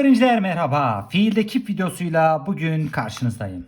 öğrenciler merhaba. Fiilde kip videosuyla bugün karşınızdayım.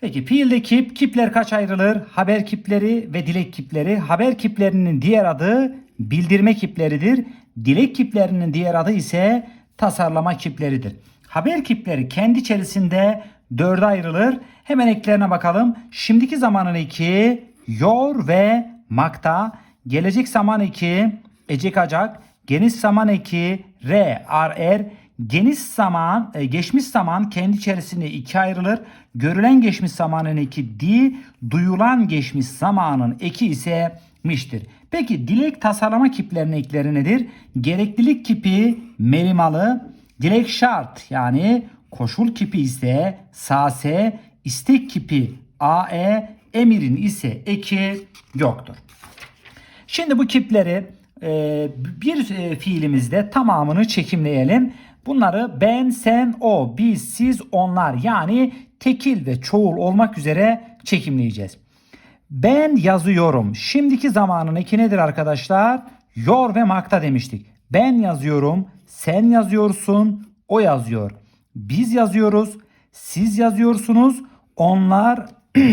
Peki fiilde kip, kipler kaç ayrılır? Haber kipleri ve dilek kipleri. Haber kiplerinin diğer adı bildirme kipleridir. Dilek kiplerinin diğer adı ise tasarlama kipleridir. Haber kipleri kendi içerisinde dörde ayrılır. Hemen eklerine bakalım. Şimdiki zamanın iki, yor ve makta. Gelecek zaman iki, ecek acak. Geniş zaman eki R, R, R. Geniş zaman, e, geçmiş zaman kendi içerisinde iki ayrılır. Görülen geçmiş zamanın eki di, duyulan geçmiş zamanın eki ise miştir. Peki dilek tasarlama kiplerinin ekleri nedir? Gereklilik kipi melimalı, dilek şart yani koşul kipi ise sase, istek kipi AE, emirin ise eki yoktur. Şimdi bu kipleri bir e, fiilimizde tamamını çekimleyelim. Bunları ben, sen, o, biz, siz, onlar yani tekil ve çoğul olmak üzere çekimleyeceğiz. Ben yazıyorum. Şimdiki zamanın eki nedir arkadaşlar? Yor ve makta demiştik. Ben yazıyorum, sen yazıyorsun, o yazıyor. Biz yazıyoruz, siz yazıyorsunuz, onlar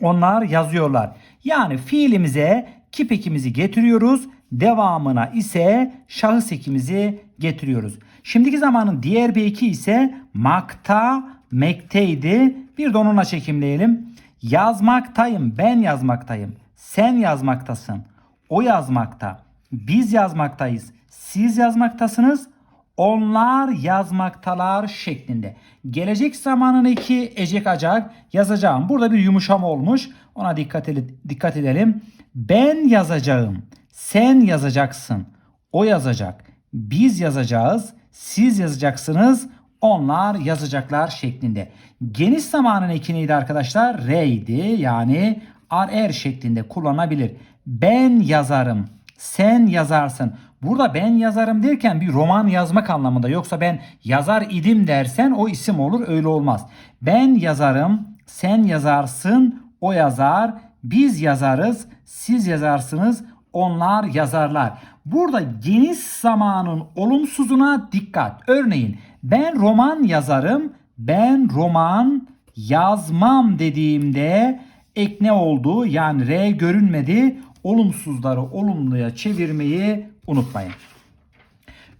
onlar yazıyorlar. Yani fiilimize kip ekimizi getiriyoruz. Devamına ise şahıs ekimizi getiriyoruz. Şimdiki zamanın diğer bir eki ise makta, mekteydi. Bir de onunla çekimleyelim. Yazmaktayım, ben yazmaktayım. Sen yazmaktasın. O yazmakta. Biz yazmaktayız. Siz yazmaktasınız. Onlar yazmaktalar şeklinde. Gelecek zamanın eki ecek acak yazacağım. Burada bir yumuşama olmuş. Ona dikkat, dikkat edelim. Ben yazacağım. Sen yazacaksın. O yazacak. Biz yazacağız. Siz yazacaksınız. Onlar yazacaklar şeklinde. Geniş zamanın eki neydi arkadaşlar? Re'ydi. Yani er şeklinde kullanabilir. Ben yazarım. Sen yazarsın. Burada ben yazarım derken bir roman yazmak anlamında. Yoksa ben yazar idim dersen o isim olur öyle olmaz. Ben yazarım, sen yazarsın, o yazar, biz yazarız, siz yazarsınız, onlar yazarlar. Burada geniş zamanın olumsuzuna dikkat. Örneğin ben roman yazarım, ben roman yazmam dediğimde ek ne oldu? Yani R görünmedi. Olumsuzları olumluya çevirmeyi unutmayın.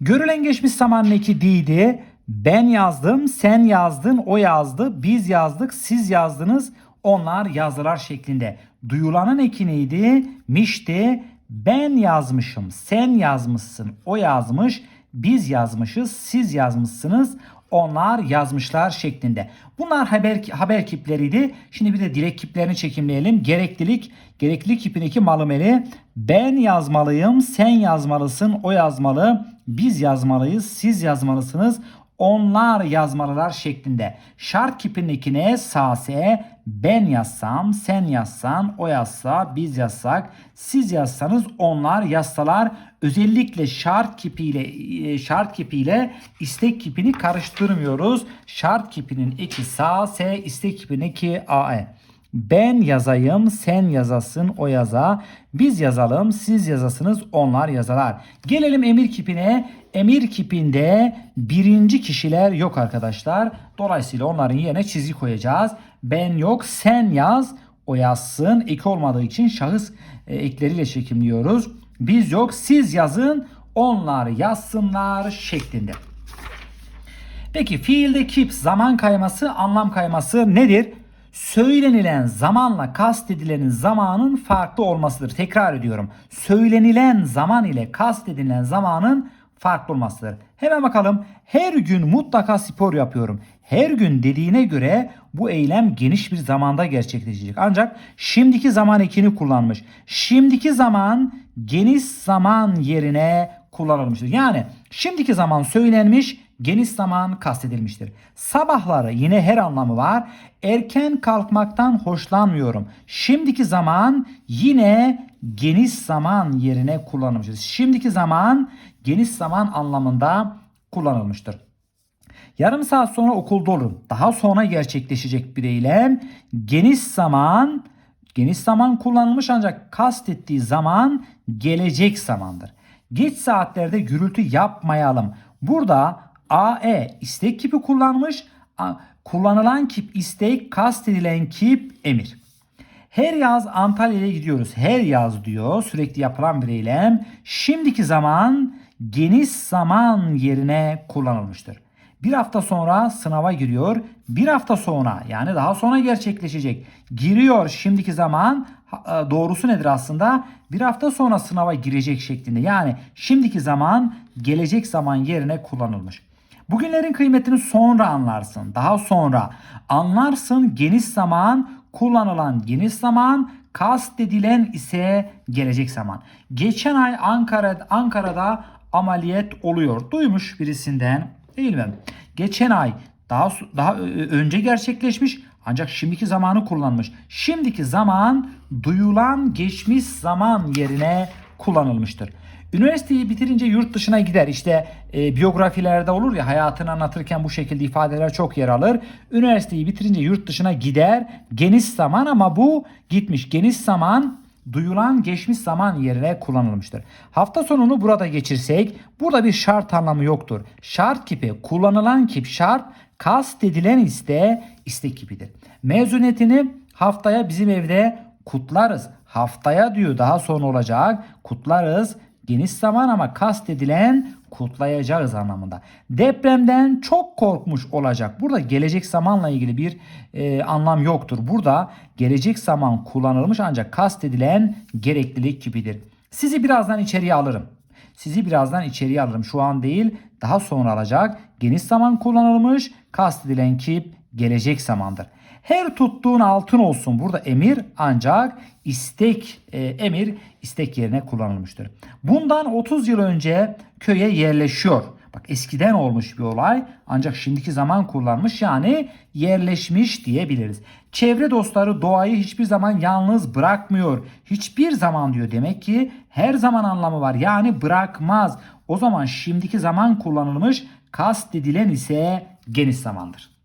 Görülen geçmiş zamanın eki değildi. Ben yazdım, sen yazdın, o yazdı, biz yazdık, siz yazdınız, onlar yazdılar şeklinde. Duyulanın eki neydi? Mişti. Ben yazmışım, sen yazmışsın, o yazmış, biz yazmışız, siz yazmışsınız, onlar yazmışlar şeklinde. Bunlar haber haber kipleriydi. Şimdi bir de dilek kiplerini çekimleyelim. Gereklilik, gereklilik kipindeki malumeli. Ben yazmalıyım, sen yazmalısın, o yazmalı, biz yazmalıyız, siz yazmalısınız, onlar yazmalılar şeklinde. Şart kipindekine sase ben yazsam, sen yazsan, o yazsa, biz yazsak, siz yazsanız, onlar yazsalar özellikle şart kipiyle e, şart kipiyle istek kipini karıştırmıyoruz. Şart kipinin eki sa, s, istek kipinin eki a, e. Ben yazayım, sen yazasın, o yaza. Biz yazalım, siz yazasınız, onlar yazalar. Gelelim emir kipine. Emir kipinde birinci kişiler yok arkadaşlar. Dolayısıyla onların yerine çizgi koyacağız. Ben yok, sen yaz, o yazsın. Eki olmadığı için şahıs e, ekleriyle çekimliyoruz. Biz yok, siz yazın, onlar yazsınlar şeklinde. Peki fiilde kip zaman kayması, anlam kayması nedir? Söylenilen zamanla kastedilenin zamanın farklı olmasıdır. Tekrar ediyorum. Söylenilen zaman ile kastedilen zamanın farklı olmasıdır. Hemen bakalım. Her gün mutlaka spor yapıyorum. Her gün dediğine göre bu eylem geniş bir zamanda gerçekleşecek. Ancak şimdiki zaman ekini kullanmış. Şimdiki zaman geniş zaman yerine kullanılmıştır. Yani şimdiki zaman söylenmiş, geniş zaman kastedilmiştir. Sabahları yine her anlamı var. Erken kalkmaktan hoşlanmıyorum. Şimdiki zaman yine geniş zaman yerine kullanılmıştır. Şimdiki zaman geniş zaman anlamında kullanılmıştır. Yarım saat sonra okulda olurum. Daha sonra gerçekleşecek bir eylem. Geniş zaman, geniş zaman kullanılmış ancak kastettiği zaman gelecek zamandır. Geç saatlerde gürültü yapmayalım. Burada AE istek kipi kullanmış. Kullanılan kip istek, kastedilen kip emir. Her yaz Antalya'ya gidiyoruz. Her yaz diyor sürekli yapılan bir eylem. Şimdiki zaman geniş zaman yerine kullanılmıştır. Bir hafta sonra sınava giriyor. Bir hafta sonra yani daha sonra gerçekleşecek. Giriyor şimdiki zaman e, doğrusu nedir aslında? Bir hafta sonra sınava girecek şeklinde. Yani şimdiki zaman gelecek zaman yerine kullanılmış. Bugünlerin kıymetini sonra anlarsın. Daha sonra anlarsın geniş zaman kullanılan geniş zaman kastedilen ise gelecek zaman. Geçen ay Ankara Ankara'da ameliyat oluyor. Duymuş birisinden değil mi? Geçen ay daha daha ö- önce gerçekleşmiş ancak şimdiki zamanı kullanmış. Şimdiki zaman duyulan geçmiş zaman yerine kullanılmıştır. Üniversiteyi bitirince yurt dışına gider. İşte e, biyografilerde olur ya hayatını anlatırken bu şekilde ifadeler çok yer alır. Üniversiteyi bitirince yurt dışına gider. Geniş zaman ama bu gitmiş. Geniş zaman duyulan geçmiş zaman yerine kullanılmıştır. Hafta sonunu burada geçirsek burada bir şart anlamı yoktur. Şart kipi kullanılan kip şart kastedilen iste istek kipidir. Mezuniyetini haftaya bizim evde kutlarız. Haftaya diyor daha sonra olacak kutlarız. Geniş zaman ama kastedilen kutlayacağız anlamında. Depremden çok korkmuş olacak. Burada gelecek zamanla ilgili bir e, anlam yoktur. Burada gelecek zaman kullanılmış ancak kastedilen gereklilik kipidir. Sizi birazdan içeriye alırım. Sizi birazdan içeriye alırım. Şu an değil daha sonra alacak. Geniş zaman kullanılmış kastedilen kip gelecek zamandır. Her tuttuğun altın olsun. Burada emir ancak istek e, emir istek yerine kullanılmıştır. Bundan 30 yıl önce köye yerleşiyor. Bak eskiden olmuş bir olay ancak şimdiki zaman kullanmış yani yerleşmiş diyebiliriz. Çevre dostları doğayı hiçbir zaman yalnız bırakmıyor. Hiçbir zaman diyor demek ki her zaman anlamı var yani bırakmaz. O zaman şimdiki zaman kullanılmış kastedilen ise geniş zamandır.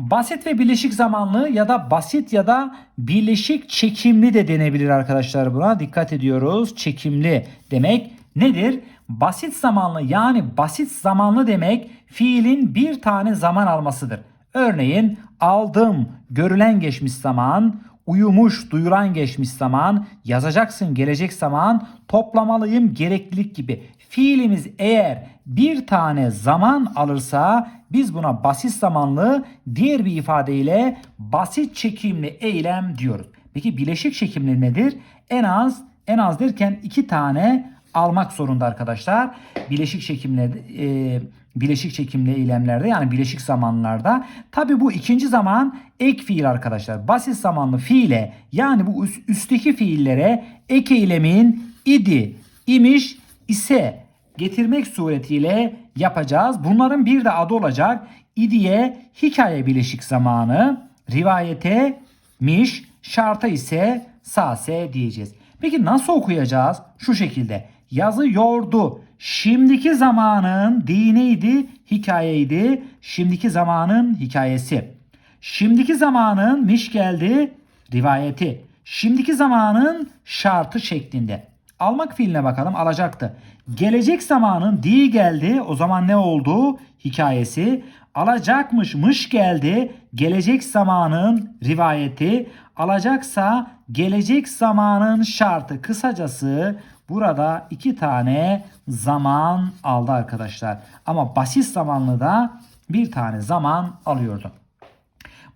Basit ve bileşik zamanlı ya da basit ya da bileşik çekimli de denebilir arkadaşlar buna. Dikkat ediyoruz. Çekimli demek nedir? Basit zamanlı yani basit zamanlı demek fiilin bir tane zaman almasıdır. Örneğin aldım görülen geçmiş zaman, uyumuş duyulan geçmiş zaman, yazacaksın gelecek zaman, toplamalıyım gereklilik gibi. Fiilimiz eğer bir tane zaman alırsa biz buna basit zamanlı diğer bir ifadeyle basit çekimli eylem diyoruz. Peki bileşik çekimli nedir? En az en az derken iki tane almak zorunda arkadaşlar. Bileşik çekimli e, bileşik çekimli eylemlerde yani bileşik zamanlarda. Tabi bu ikinci zaman ek fiil arkadaşlar. Basit zamanlı fiile yani bu üst, üstteki fiillere ek eylemin idi, imiş, ise getirmek suretiyle yapacağız. Bunların bir de adı olacak. İdiye hikaye bileşik zamanı, rivayete miş, şarta ise sase diyeceğiz. Peki nasıl okuyacağız? Şu şekilde. Yazıyordu. Şimdiki zamanın diniydi, hikayeydi. Şimdiki zamanın hikayesi. Şimdiki zamanın miş geldi, rivayeti. Şimdiki zamanın şartı şeklinde. Almak fiiline bakalım alacaktı. Gelecek zamanın di geldi o zaman ne oldu? Hikayesi. Alacakmış mış geldi. Gelecek zamanın rivayeti. Alacaksa gelecek zamanın şartı. Kısacası burada iki tane zaman aldı arkadaşlar. Ama basit zamanlı da bir tane zaman alıyordu.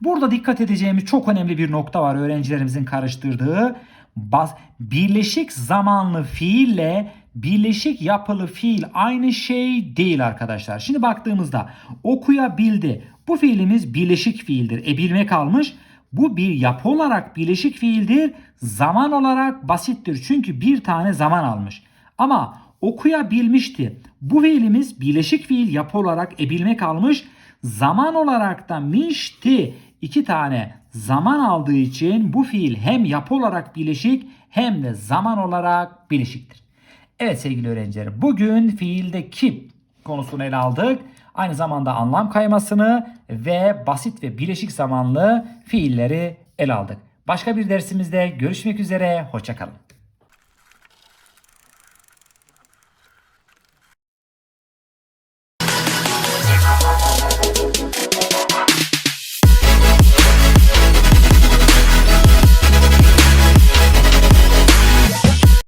Burada dikkat edeceğimiz çok önemli bir nokta var öğrencilerimizin karıştırdığı. Birleşik zamanlı fiille birleşik yapılı fiil aynı şey değil arkadaşlar. Şimdi baktığımızda okuyabildi. Bu fiilimiz birleşik fiildir. E bilmek almış. Bu bir yapı olarak birleşik fiildir. Zaman olarak basittir. Çünkü bir tane zaman almış. Ama okuyabilmişti. Bu fiilimiz birleşik fiil yapı olarak e bilmek almış. Zaman olarak da mişti. İki tane zaman aldığı için bu fiil hem yapı olarak birleşik hem de zaman olarak birleşiktir. Evet sevgili öğrenciler bugün fiilde kim konusunu ele aldık. Aynı zamanda anlam kaymasını ve basit ve bileşik zamanlı fiilleri ele aldık. Başka bir dersimizde görüşmek üzere. Hoşçakalın.